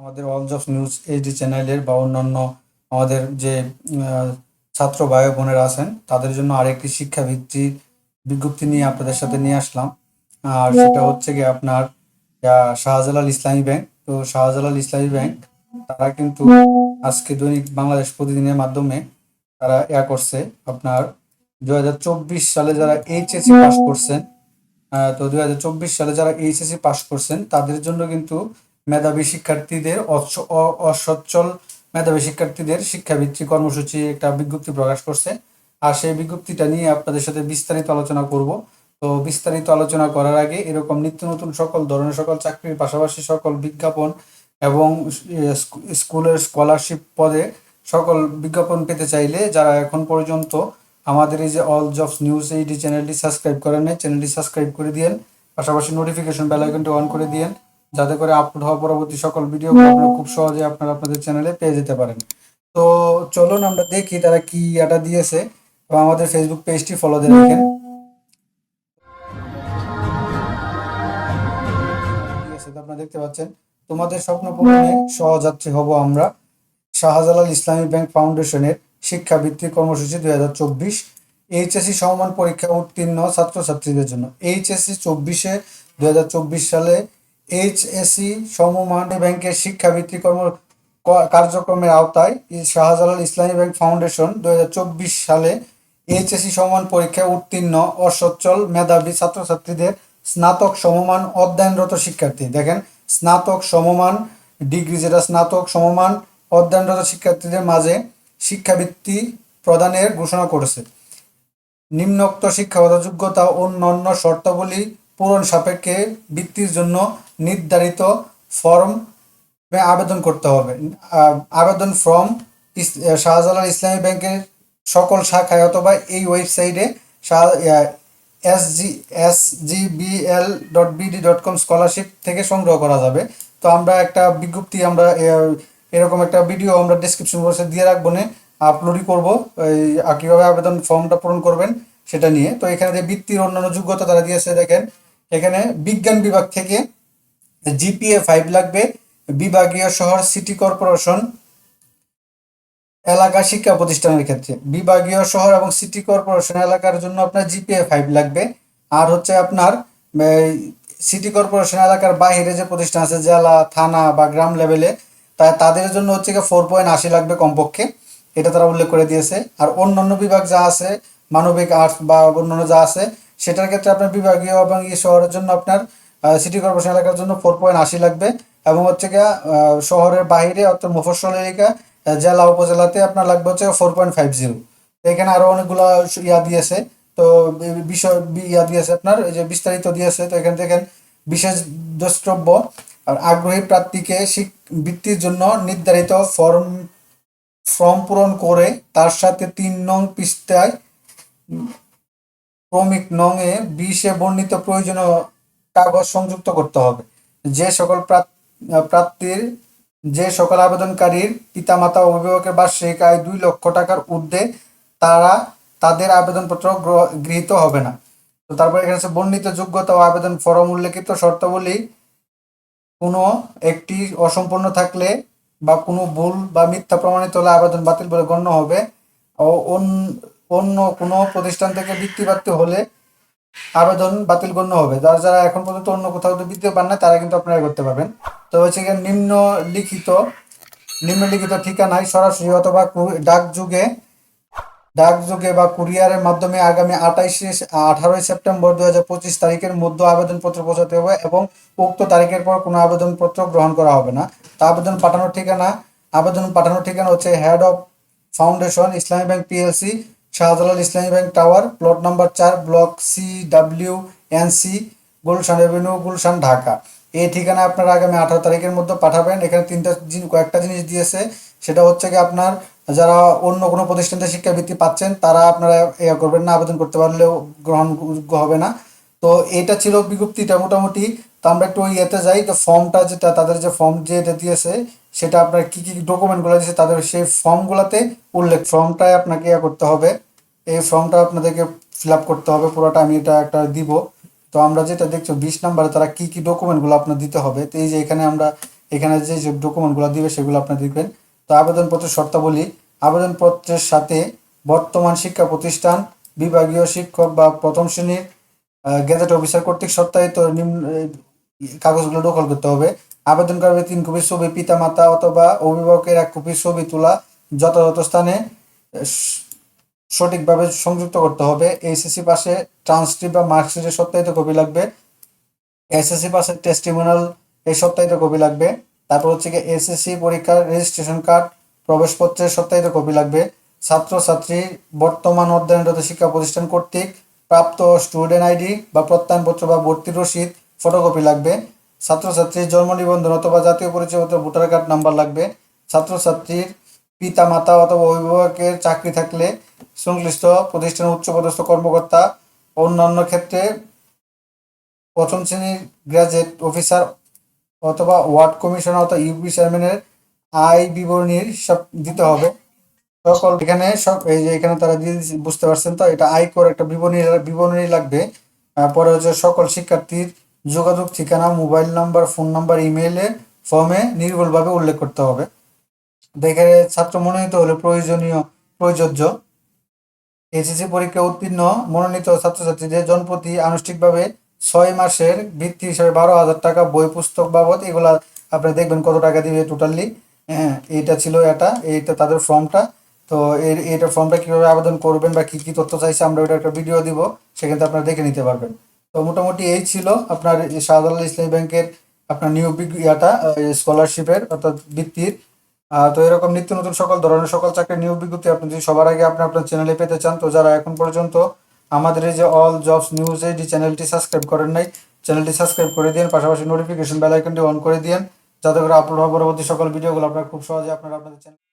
আমাদের all of news HD চ্যানেলের বা অন্যান্য আমাদের যে ছাত্র ভাই বোনেরা আছেন তাদের জন্য আরেকটি শিক্ষাভিত্তিক বিজ্ঞপ্তি নিয়ে আপনাদের সাথে নিয়ে আসলাম। আর সেটা হচ্ছে গিয়ে আপনার শাহজালাল ইসলামী ব্যাংক। তো শাহজালাল ইসলামী ব্যাংক তারা কিন্তু আজকে দৈনিক বাংলাদেশ প্রতিদিনের মাধ্যমে তারা ইয়া করছে আপনার দু হাজার চব্বিশ সালে যারা এইচএসসি পাস করছেন আহ, তো দুই হাজার চব্বিশ সালে যারা এইচএসসি পাস করছেন তাদের জন্য কিন্তু মেধাবী শিক্ষার্থীদের অস- অসচ্ছল মেধাবী শিক্ষার্থীদের শিক্ষাভিত্তিক কর্মসূচি একটা বিজ্ঞপ্তি প্রকাশ করছে। আর সেই বিজ্ঞপ্তিটা নিয়ে আপনাদের সাথে বিস্তারিত আলোচনা করব। তো বিস্তারিত আলোচনা করার আগে এরকম নিত্য নতুন সকল ধরনের সকল চাকরির পাশাপাশি সকল বিজ্ঞাপন এবং স্কুলের স্কলারশিপ পদে সকল বিজ্ঞাপন পেতে চাইলে যারা এখন পর্যন্ত আমাদের এই যে অল জবস নিউজ এইটি চ্যানেলটি সাবস্ক্রাইব করেন চ্যানেলটি সাবস্ক্রাইব করে দিয়েন। পাশাপাশি নোটিফিকেশন বেল আইকনটি অন করে দিয়েন। যাতে করে আপলোড হওয়া পরবর্তী সকল ভিডিও খুব সহজে আপনারা আপনাদের চ্যানেলে পেয়ে যেতে পারেন। তো চলুন আমরা দেখি তারা কি এটা দিয়েছে আমাদের ফেসবুক পেজটি ফলো দিয়ে রাখেন। আপনারা দেখতে পাচ্ছেন, তোমাদের স্বপ্ন পূরণে সহযাত্রী হব আমরা। শাহজালাল ইসলামী ব্যাংক ফাউন্ডেশনের শিক্ষাভিত্তিক কর্মসূচি দুই হাজার চব্বিশ, এইচএসসি সমমান পরীক্ষা উত্তীর্ণ ছাত্রছাত্রীদের জন্য। এইচএসসি চব্বিশে দুই হাজার চব্বিশ সালে এইচএসসি সমমান ব্যাংকের শিক্ষাভিত্তিক কর্ম কার্যক্রমের আওতায় শাহজালাল ইসলামী ব্যাংক ফাউন্ডেশন দুই হাজার চব্বিশ সালে এইচএসসি সমমান পরীক্ষায় উত্তীর্ণ অসচ্ছল মেধাবী ছাত্রছাত্রীদের স্নাতক সমমান অধ্যয়নরত শিক্ষার্থী। দেখেন, স্নাতক সমমান, ডিগ্রি যেটা স্নাতক সমমান অধ্যয়নরত শিক্ষার্থীদের মাঝে শিক্ষাবৃত্তি প্রদানের ঘোষণা করেছে। নিম্নোক্ত শিক্ষাগত যোগ্যতা ও অন্যান্য শর্তাবলী পূরণ সাপেক্ষে বৃত্তির জন্য নির্ধারিত ফর্ম আবেদন করতে হবে। আবেদন ফর্ম শাহজালাল ইসলামী ব্যাংকের সকল শাখায় অথবা এই ওয়েবসাইটে S G S G B L dot BD dot com scholarship থেকে সংগ্রহ করা যাবে। তো আমরা একটা বিজ্ঞপ্তি আমরা এরকম একটা ভিডিও আমরা ডিসক্রিপশন বক্সে দিয়ে রাখব না আপলোডই করব। কীভাবে আবেদন ফর্মটা পূরণ করবেন সেটা নিয়ে। তো এখানে যে বৃত্তির অন্যান্য যোগ্যতা তারা দিয়েছে দেখেন, এখানে বিজ্ঞান বিভাগ থেকে জিপিএ ফাইভ লাগবে। বিভাগীয় শহর সিটি কর্পোরেশন এলাকা শিক্ষা প্রতিষ্ঠানের ক্ষেত্রে। বিভাগীয় শহর এবং সিটি কর্পোরেশন এলাকার জন্য আপনার জিপিএ ফাইভ লাগবে। আর হচ্ছে আপনার সিটি কর্পোরেশন এলাকার বাইরে যে প্রতিষ্ঠান আছে, জেলা, থানা বা গ্রাম লেভেলে তা তাদের জন্য হচ্ছে গিয়ে ফোর পয়েন্ট আশি লাগবে কমপক্ষে। এটা তারা উল্লেখ করে দিয়েছে। আর অন্যান্য বিভাগ যা আছে, মানবিক আর্টস বা অন্যান্য যা আছে, সেটার ক্ষেত্রে আপনার বিভাগীয় এবং এই শহরের জন্য আপনার সিটি কর্পোরেশন এলাকার জন্য ফোর পয়েন্ট আশি লাগবে এবং হচ্ছে গিয়া শহরের বাইরে অর্থাৎ মফস্বল এলাকা জেলা উপজেলাতে আপনার লাগবে হচ্ছে ফোর পয়েন্ট ফাইভ জিরো এখানে আরও অনেকগুলো ইয়া দিয়েছে, তো বিষয় ইয়া দিয়েছে আপনার যে বিস্তারিত দিয়েছে, তো এখান থেকে বিশেষ দ্রষ্টব্য আর আগ্রহী প্রার্থীকে বৃত্তির জন্য নির্ধারিত ফর্ম ফর্ম পূরণ করে তার সাথে তিন নং পৃষ্ঠায় ক্রমিক নং এ বিশে বর্ণিত প্রয়োজনীয় কাগজ সংযুক্ত করতে হবে। যে সকল প্রার্থীর যে সকল আবেদনকারীর পিতামাতা, অভিভাবকের বার্ষিক আয় দুই লক্ষ টাকার ঊর্ধ্বে, তারা তাদের আবেদনপত্র গৃহীত হবে না। তো তারপর এখানে আছে বর্ণিত যোগ্যতা ও আবেদন ফরম উল্লেখিত শর্তাবলী। কোনো একটি অসম্পূর্ণ থাকলে বা কোনো ভুল বা মিথ্যা প্রমাণিত হলে আবেদন বাতিল বলে গণ্য হবে। ও অন- অন্য কোনো প্রতিষ্ঠান থেকে বৃত্তি হলে আবেদন বাতিল গণ্য হবে। যারা যারা এখন পর্যন্ত অন্য কোথাও তো পান না তারা কিন্তু আপনারা করতে পারবেন। তো হচ্ছে নিম্নলিখিত নিম্নলিখিত ঠিকানায় সরাসরি অথবা কু- ডাক যুগে ডাক যুগে বা কুরিয়ারের মাধ্যমে আগামী আঠাইশে আঠারোই সেপ্টেম্বর দু হাজার পঁচিশ তারিখের মধ্যে আবেদনপত্র পৌঁছাতে হবে এবং উক্ত তারিখের পর কোনো আবেদনপত্র গ্রহণ করা হবে না। তা আবেদন পাঠানোর ঠিকানা, আবেদন পাঠানোর ঠিকানা হচ্ছে head of foundation Islami Bank PLC Shahjalal Islami Bank Tower, plot number চার, block C W N C Gulshan avenue Gulshan Dhaka. এই ঠিকানা আপনারা আগামী আঠারো তারিখের মধ্যে পাঠাবেন। এখানে তিনটা জিনিস কয়েকটা জিনিস দিয়েছে। সেটা হচ্ছে কি আপনার, যারা অন্য কোনো প্রতিষ্ঠান থেকে শিক্ষাবৃত্তি পাচ্ছেন, তারা আপনারা এ করবেন না, আবেদন করতে পারলেও গ্রহণযোগ্য হবে না। তো এটা ছিল বিজ্ঞপ্তিটা মোটামুটি। তো আমরা একটু ওই ইয়েতে যাই, তো ফর্মটা যেটা, তাদের যে ফর্ম যেটা দিয়েছে, সেটা আপনার কি কি ডকুমেন্টগুলো দিয়েছে, তাদের সেই ফর্মগুলোতে উল্লেখ। ফর্মটাই আপনাকে ইয়ে করতে হবে, এই ফর্মটা আপনাদেরকে ফিল আপ করতে হবে, পুরোটা আমি এটা একটা দিব। তো আমরা যেটা দেখছ, বিশ নাম্বারে তারা কি কি ডকুমেন্টগুলো আপনার দিতে হবে, তো এই যে এখানে আমরা, এখানে যে যে ডকুমেন্টগুলো দিবে, সেগুলো আপনারা দেখবেন। তো আবেদনপত্রের শর্তাবলী, আবেদনপত্রের সাথে বর্তমান শিক্ষা প্রতিষ্ঠান, বিভাগীয় শিক্ষক বা প্রথম শ্রেণির গেজেট অফিসার কর্তৃক সত্যায়িত নিম্ন কাগজগুলো দখল করতে হবে। আবেদনকারী তিন কপি ছবি পিতা মাতা অথবা অভিভাবকের এক কপি ছবি তোলা যথাযথ স্থানে সঠিকভাবে সংযুক্ত করতে হবে। এইচএসসি পাশে ট্রান্সক্রিপ্ট বা মার্কশিটের সত্যায়িত কপি লাগবে। এসএসসি পাশে টেস্টিমোনাল এই সত্যায়িত কপি লাগবে। তারপর হচ্ছে কি এসএসসি পরীক্ষার রেজিস্ট্রেশন কার্ড প্রবেশপত্রের সত্যায়িত কপি লাগবে। ছাত্রছাত্রী বর্তমান অধ্যয়নরত শিক্ষা প্রতিষ্ঠান কর্তৃক প্রাপ্ত স্টুডেন্ট আইডি বা প্রত্যয়নপত্র বা ভর্তির রসিদ ফটোকপি লাগবে। ছাত্রছাত্রীর জন্ম নিবন্ধন অথবা জাতীয় পরিচয়পত্র ভোটার কার্ড নাম্বার লাগবে। ছাত্রছাত্রীর পিতা, মাতা অথবা অভিভাবকের চাকরি থাকলে সংশ্লিষ্ট প্রতিষ্ঠানের উচ্চপদস্থ কর্মকর্তা, অন্যান্য ক্ষেত্রে প্রথম শ্রেণির গ্রাজুয়েট অফিসার অথবা ওয়ার্ড কমিশনার অথবা ইউপি চেয়ারম্যানের আয় বিবরণীর সব দিতে হবে। সকল এখানে সব, এই যে এখানে তারা দিয়ে বুঝতে পারছেন তো? এটা আয় করে একটা বিবরণী বিবরণী লাগবে। পরে হচ্ছে সকল শিক্ষার্থীর যোগাযোগ ঠিকানা, মোবাইল নাম্বার, ফোন নাম্বার, ইমেইলে, ফর্মে নির্ভুলভাবে উল্লেখ করতে হবে। দেখে ছাত্র মনোনীত হলে প্রয়োজনীয়, প্রযোজ্য। এসএসসি পরীক্ষা উত্তীর্ণ, মনোনীত ছাত্রছাত্রীদের জনপ্রতি আনুষ্ঠানিকভাবে ছয় মাসের ভিত্তি হিসেবে বারো হাজার টাকা বই পুস্তক বাবদ, এগুলা আপনি দেখবেন কত টাকা দিবে টোটালি। হ্যাঁ এইটা ছিল এটা, এইটা তাদের ফর্মটা। তো এর এইটা ফর্মটা কীভাবে আবেদন করবেন বা কি কি তথ্য চাইছে আমরা ওটা একটা ভিডিও দিব, সেখান আপনারা দেখে নিতে পারবেন। তো মোটামুটি এই ছিল আপনার শাহজালাল ইসলামী ব্যাংকের আপনার নিয়োগ ইয়াটা স্কলারশিপের অর্থাৎ বৃত্তির। তো এরকম নিত্য নতুন সকল ধরনের সকল চাকরির নিয়োগ বিজ্ঞপ্তি আপনি যদি সবার আগে আপনি আপনার চ্যানেলে পেতে চান, তো যারা এখন পর্যন্ত আমাদের এই যে অল জবস নিউজ এই চ্যানেলটি সাবস্ক্রাইব করেন নাই চ্যানেলটি সাবস্ক্রাইব করে দিন, পাশাপাশি নোটিফিকেশন বেল আইকনটি অন করে দিন, যাতে করে আপলোড হওয়া পরবর্তী সকল ভিডিওগুলো আপনার খুব সহজে আপনারা আপনাদের চ্যানেল